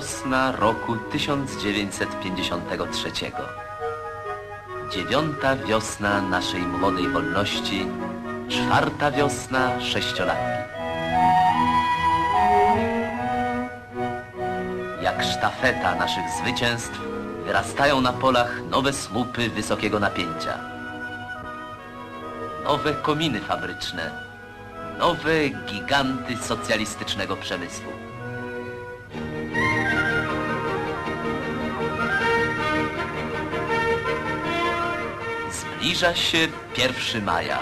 Wiosna roku 1953. Dziewiąta wiosna naszej młodej wolności, czwarta wiosna sześciolatki. Jak sztafeta naszych zwycięstw wyrastają na polach nowe słupy wysokiego napięcia. Nowe kominy fabryczne, nowe giganty socjalistycznego przemysłu. Zbliża się 1 maja.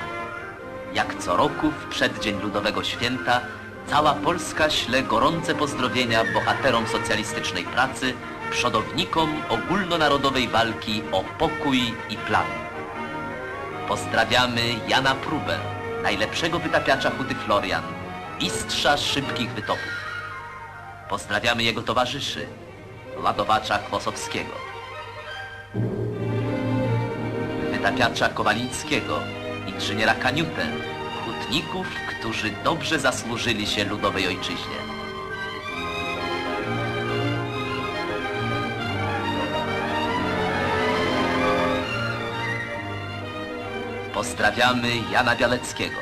Jak co roku w przeddzień Ludowego Święta cała Polska śle gorące pozdrowienia bohaterom socjalistycznej pracy, przodownikom ogólnonarodowej walki o pokój i plan. Pozdrawiamy Jana Próbę, najlepszego wytapiacza huty Florian, mistrza szybkich wytopów. Pozdrawiamy jego towarzyszy, ładowacza Kłosowskiego, wytapiacza Kowalińskiego, inżyniera Kaniutę, hutników, którzy dobrze zasłużyli się ludowej ojczyźnie. Pozdrawiamy Jana Bialeckiego,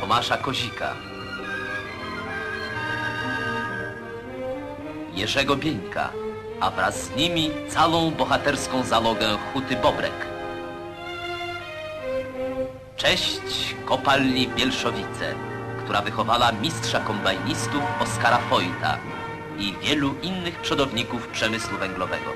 Tomasza Kozika, Jerzego Bieńka, a wraz z nimi całą bohaterską zalogę Huty Bobrek. Cześć kopalni Bielszowice, która wychowała mistrza kombajnistów Oskara Fojta i wielu innych przodowników przemysłu węglowego.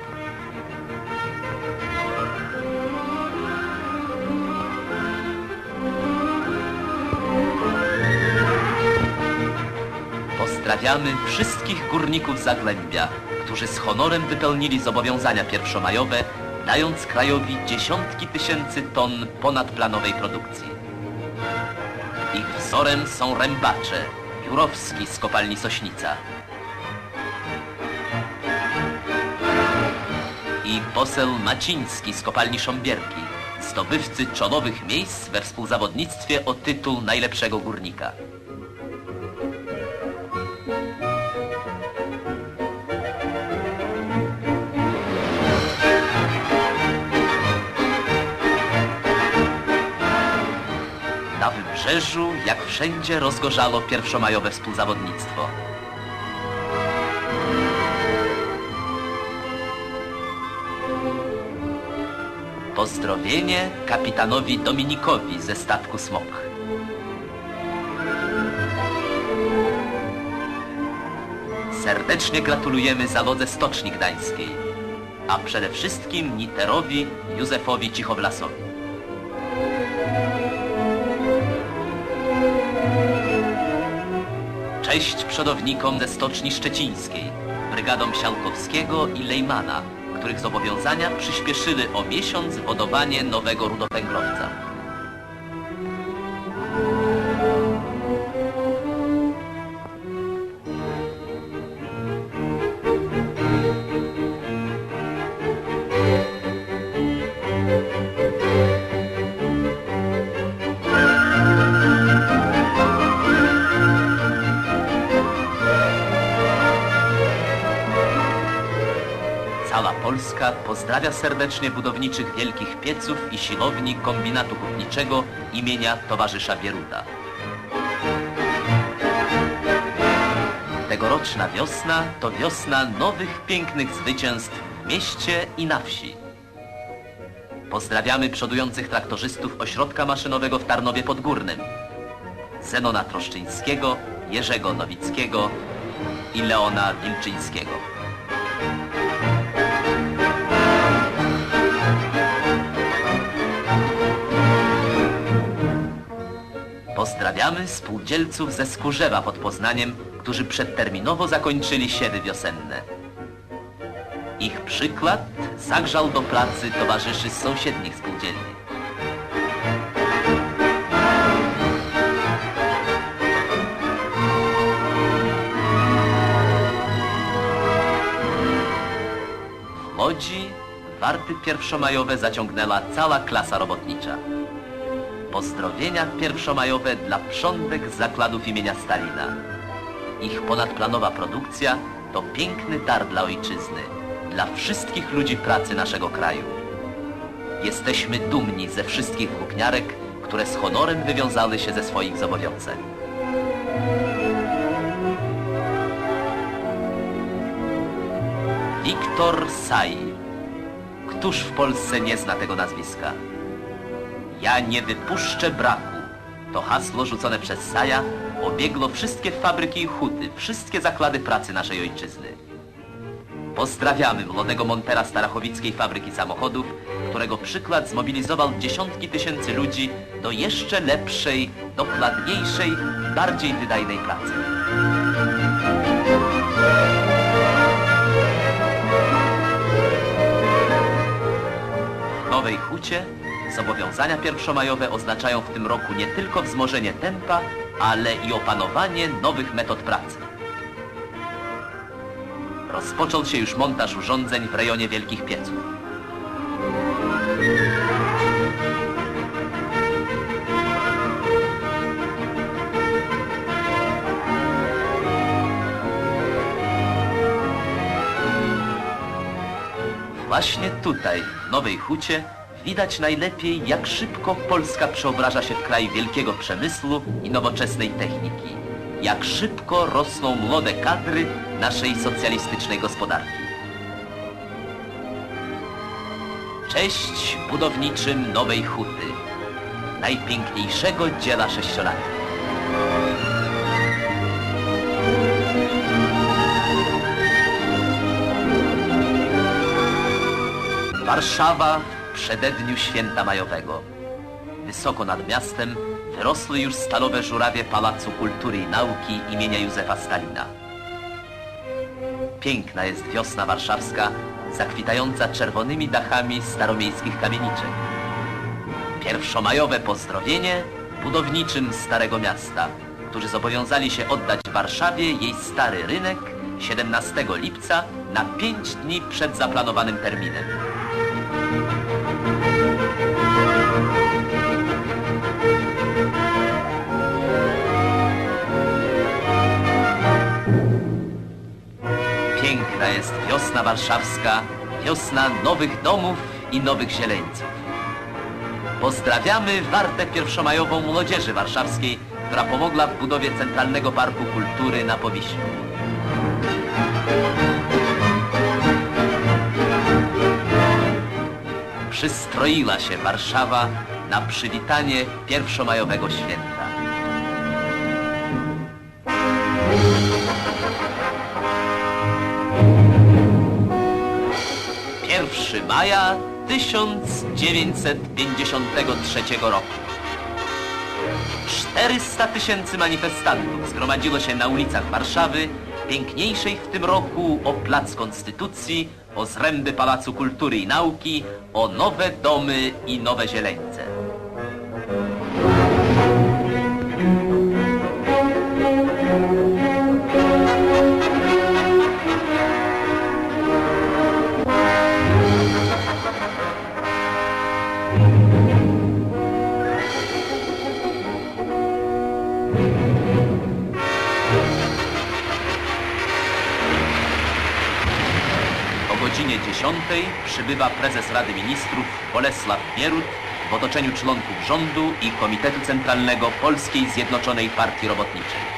Pozdrawiamy wszystkich górników Zagłębia, którzy z honorem wypełnili zobowiązania pierwszomajowe, dając krajowi dziesiątki tysięcy ton ponadplanowej produkcji. Ich wzorem są rębacze, Jurowski z kopalni Sośnica i poseł Maciński z kopalni Sząbierki, zdobywcy czołowych miejsc we współzawodnictwie o tytuł najlepszego górnika. Na wybrzeżu, jak wszędzie, rozgorzało pierwszomajowe współzawodnictwo. Pozdrowienie kapitanowi Dominikowi ze statku Smok. Serdecznie gratulujemy zalodze Stoczni Gdańskiej, a przede wszystkim Niterowi Józefowi Cichowlasowi. Cześć przodownikom ze Stoczni Szczecińskiej, brygadom Siankowskiego i Lejmana, których zobowiązania przyspieszyły o miesiąc wodowanie nowego rudowęglowca. Pozdrawia serdecznie budowniczych wielkich pieców i siłowni kombinatu hutniczego imienia towarzysza Bieruta. Tegoroczna wiosna to wiosna nowych pięknych zwycięstw w mieście i na wsi. Pozdrawiamy przodujących traktorzystów ośrodka maszynowego w Tarnowie Podgórnym. Zenona Troszczyńskiego, Jerzego Nowickiego i Leona Wilczyńskiego. Pozdrawiamy spółdzielców ze Skórzewa pod Poznaniem, którzy przedterminowo zakończyli siewy wiosenne. Ich przykład zagrzał do pracy towarzyszy z sąsiednich spółdzielni. W Łodzi warty pierwszomajowe zaciągnęła cała klasa robotnicza. Pozdrowienia pierwszomajowe dla prządek zakładów imienia Stalina. Ich ponadplanowa produkcja to piękny dar dla ojczyzny, dla wszystkich ludzi pracy naszego kraju. Jesteśmy dumni ze wszystkich włókniarek, które z honorem wywiązały się ze swoich zobowiązań. Wiktor Saj. Któż w Polsce nie zna tego nazwiska? Ja nie wypuszczę braku. To hasło rzucone przez Saja obiegło wszystkie fabryki i huty, wszystkie zakłady pracy naszej ojczyzny. Pozdrawiamy młodego montera Starachowickiej Fabryki Samochodów, którego przykład zmobilizował dziesiątki tysięcy ludzi do jeszcze lepszej, dokładniejszej, bardziej wydajnej pracy. W Nowej Hucie zobowiązania pierwszomajowe oznaczają w tym roku nie tylko wzmożenie tempa, ale i opanowanie nowych metod pracy. Rozpoczął się już montaż urządzeń w rejonie Wielkich Pieców. Właśnie tutaj, w Nowej Hucie, widać najlepiej, jak szybko Polska przeobraża się w kraj wielkiego przemysłu i nowoczesnej techniki. Jak szybko rosną młode kadry naszej socjalistycznej gospodarki. Cześć budowniczym Nowej Huty, najpiękniejszego dzieła sześciolatka. Warszawa przededniu święta majowego. Wysoko nad miastem wyrosły już stalowe żurawie Pałacu Kultury i Nauki imienia Józefa Stalina. Piękna jest wiosna warszawska, zakwitająca czerwonymi dachami staromiejskich kamieniczek. Pierwszomajowe pozdrowienie budowniczym Starego Miasta, którzy zobowiązali się oddać Warszawie jej stary rynek 17 lipca na pięć dni przed zaplanowanym terminem. Wiosna warszawska, wiosna nowych domów i nowych zieleńców. Pozdrawiamy Wartę Pierwszomajową Młodzieży Warszawskiej, która pomogła w budowie Centralnego Parku Kultury na Powiślu. Przystroiła się Warszawa na przywitanie pierwszomajowego święta. Maja 1953 roku. 400 tysięcy manifestantów zgromadziło się na ulicach Warszawy, piękniejszej w tym roku o Plac Konstytucji, o zręby Pałacu Kultury i Nauki, o nowe domy i nowe zieleńce. Godzinie 10 przybywa prezes Rady Ministrów Bolesław Bierut w otoczeniu członków rządu i Komitetu Centralnego Polskiej Zjednoczonej Partii Robotniczej.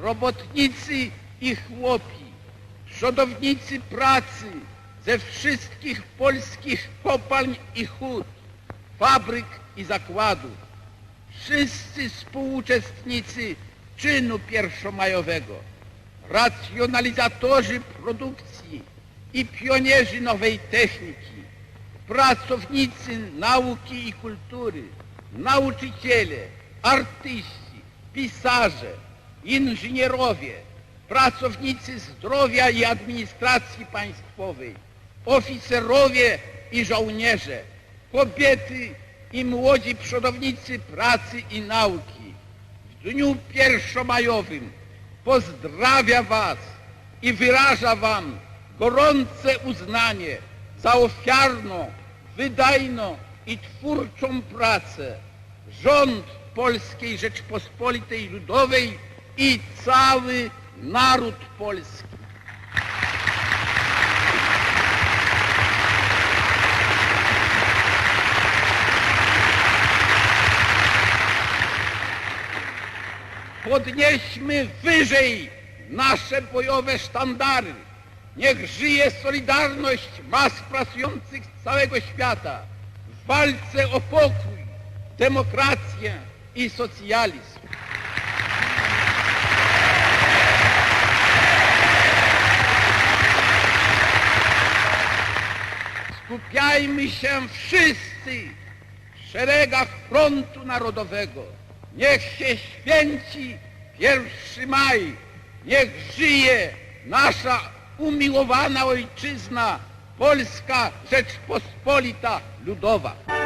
robotnicy i chłopi, przodownicy pracy ze wszystkich polskich kopalń i hut, fabryk i zakładów, wszyscy współuczestnicy czynu pierwszomajowego, racjonalizatorzy produkcji i pionierzy nowej techniki, pracownicy nauki i kultury, nauczyciele, artyści, pisarze, inżynierowie, pracownicy zdrowia i administracji państwowej, oficerowie i żołnierze, kobiety i młodzi przodownicy pracy i nauki. W dniu pierwszomajowym pozdrawia Was i wyraża Wam gorące uznanie za ofiarną, wydajną i twórczą pracę rząd Polskiej Rzeczpospolitej Ludowej i cały naród polski. Podnieśmy wyżej nasze bojowe sztandary. Niech żyje solidarność mas pracujących z całego świata w walce o pokój, demokrację i socjalizm. Skupiajmy się wszyscy w szeregach frontu narodowego. Niech się święci pierwszy maj. Niech żyje nasza umiłowana ojczyzna, Polska Rzeczpospolita Ludowa.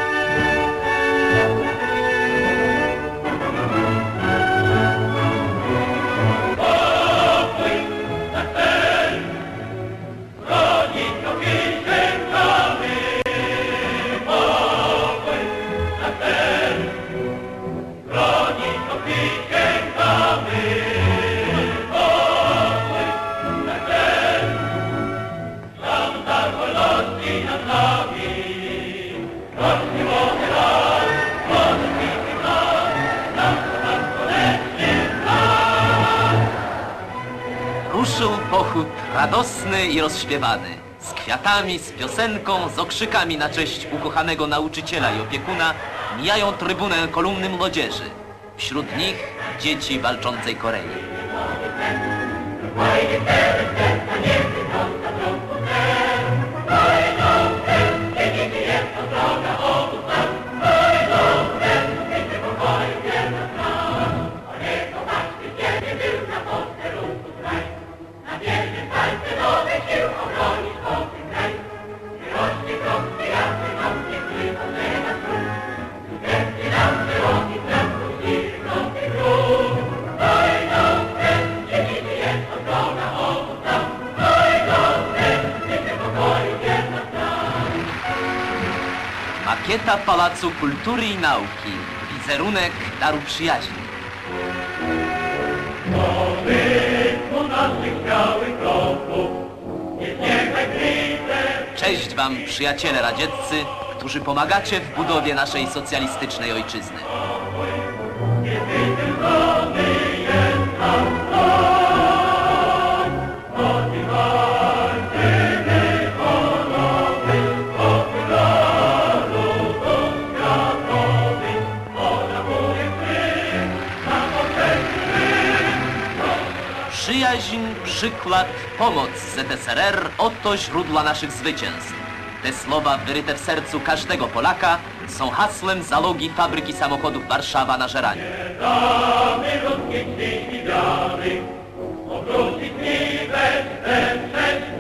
Radosny i rozśpiewany. Z kwiatami, z piosenką, z okrzykami na cześć ukochanego nauczyciela i opiekuna mijają trybunę kolumny młodzieży. Wśród nich dzieci walczącej Korei. Makieta Pałacu Kultury i Nauki. Wizerunek Daru Przyjaźni. Cześć Wam, przyjaciele radzieccy, którzy pomagacie w budowie naszej socjalistycznej ojczyzny. Przykład, pomoc ZSRR oto źródła naszych zwycięstw. Te słowa wyryte w sercu każdego Polaka są hasłem załogi fabryki samochodów Warszawa na Żeraniu. Pierwszy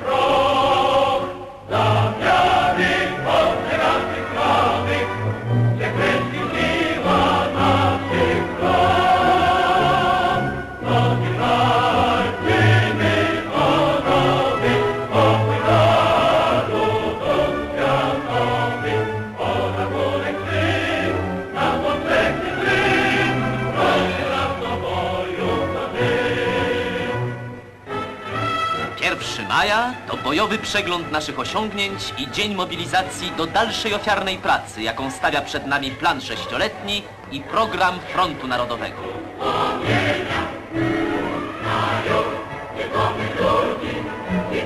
przegląd naszych osiągnięć i dzień mobilizacji do dalszej ofiarnej pracy, jaką stawia przed nami plan sześcioletni i program Frontu Narodowego. Nie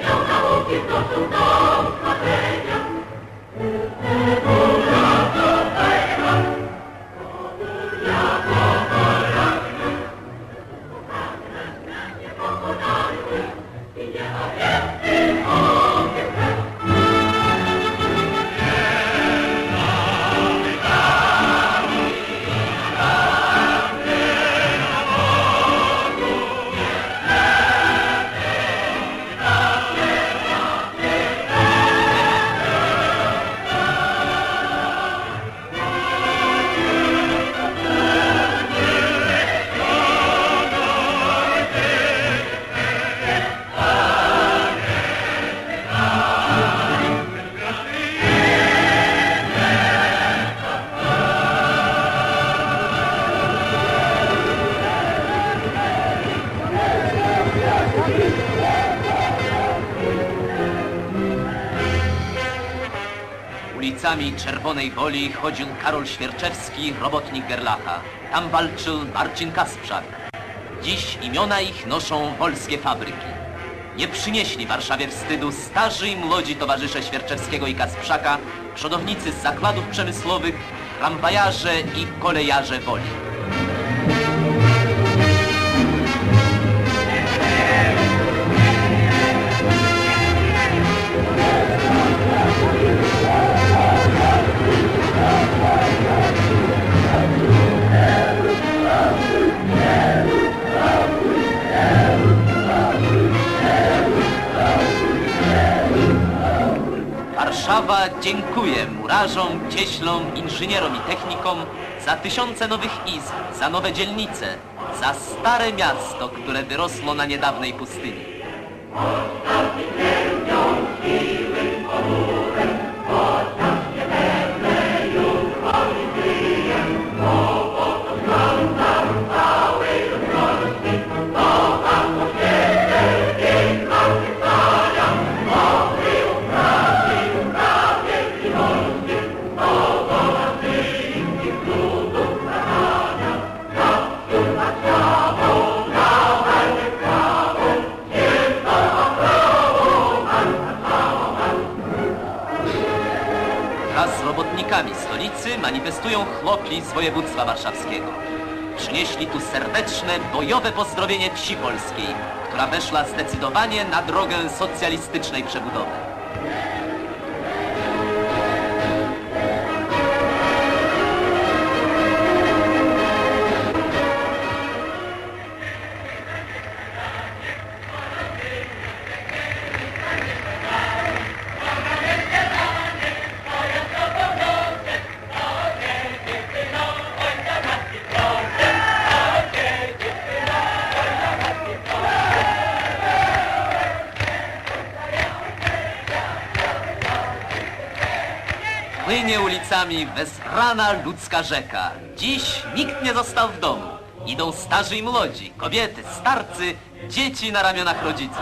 Czerwonej Woli chodził Karol Świerczewski, robotnik Gerlacha. Tam walczył Marcin Kasprzak. Dziś imiona ich noszą wolskie fabryki. Nie przynieśli Warszawie wstydu starzy i młodzi towarzysze Świerczewskiego i Kasprzaka, przodownicy z zakładów przemysłowych, tramwajarze i kolejarze Woli. Warszawa dziękuję murarzom, cieślom, inżynierom i technikom za tysiące nowych izb, za nowe dzielnice, za stare miasto, które wyrosło na niedawnej pustyni. Bojowe pozdrowienie wsi polskiej, która weszła zdecydowanie na drogę socjalistycznej przebudowy. Ulicami wezbrana ludzka rzeka. Dziś nikt nie został w domu. Idą starzy i młodzi, kobiety, starcy, dzieci na ramionach rodziców.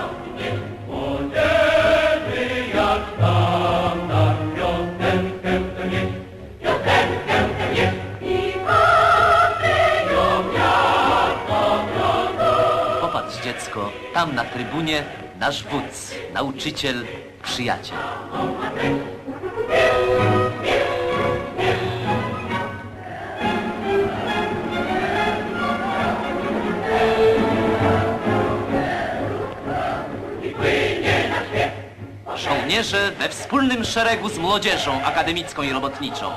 Popatrz dziecko, tam na trybunie nasz wódz, nauczyciel, przyjaciel. Żołnierze we wspólnym szeregu z młodzieżą akademicką i robotniczą.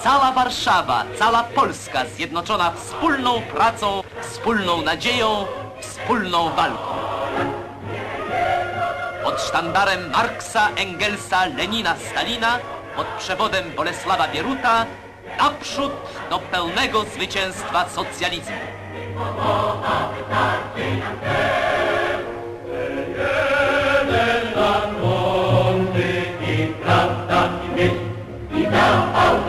Cała Warszawa, cała Polska zjednoczona wspólną pracą, wspólną nadzieją, wspólną walką. Pod sztandarem Marksa, Engelsa, Lenina, Stalina, pod przewodem Bolesława Bieruta, naprzód do pełnego zwycięstwa socjalizmu. now out.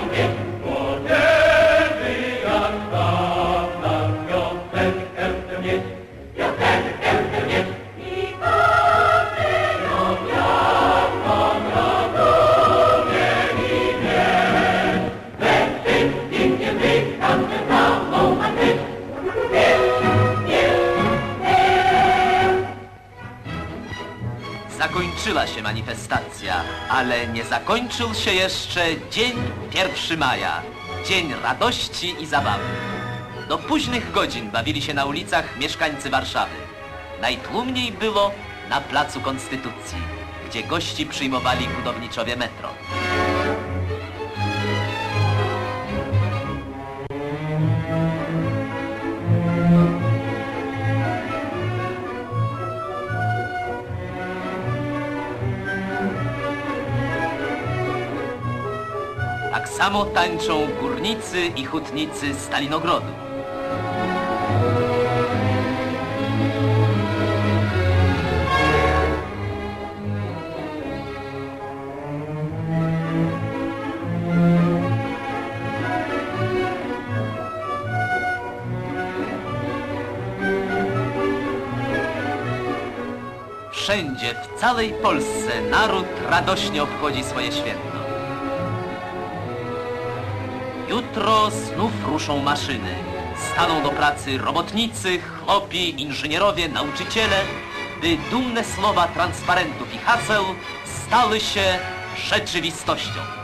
Zakończyła się manifestacja, ale nie zakończył się jeszcze dzień 1 maja, dzień radości i zabawy. Do późnych godzin bawili się na ulicach mieszkańcy Warszawy. Najtłumniej było na Placu Konstytucji, gdzie gości przyjmowali budowniczowie metro. Tak samo tańczą górnicy i hutnicy Stalinogrodu. Wszędzie, w całej Polsce naród radośnie obchodzi swoje święto. Jutro znów ruszą maszyny. Staną do pracy robotnicy, chłopi, inżynierowie, nauczyciele, by dumne słowa transparentów i haseł stały się rzeczywistością.